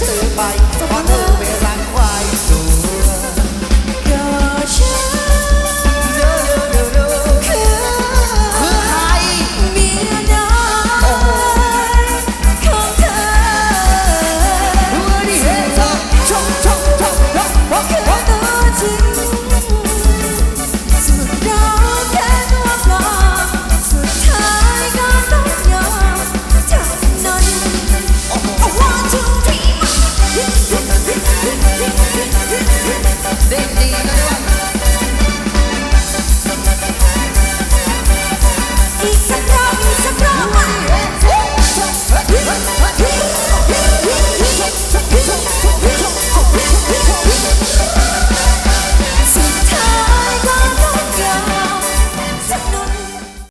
ถึงไป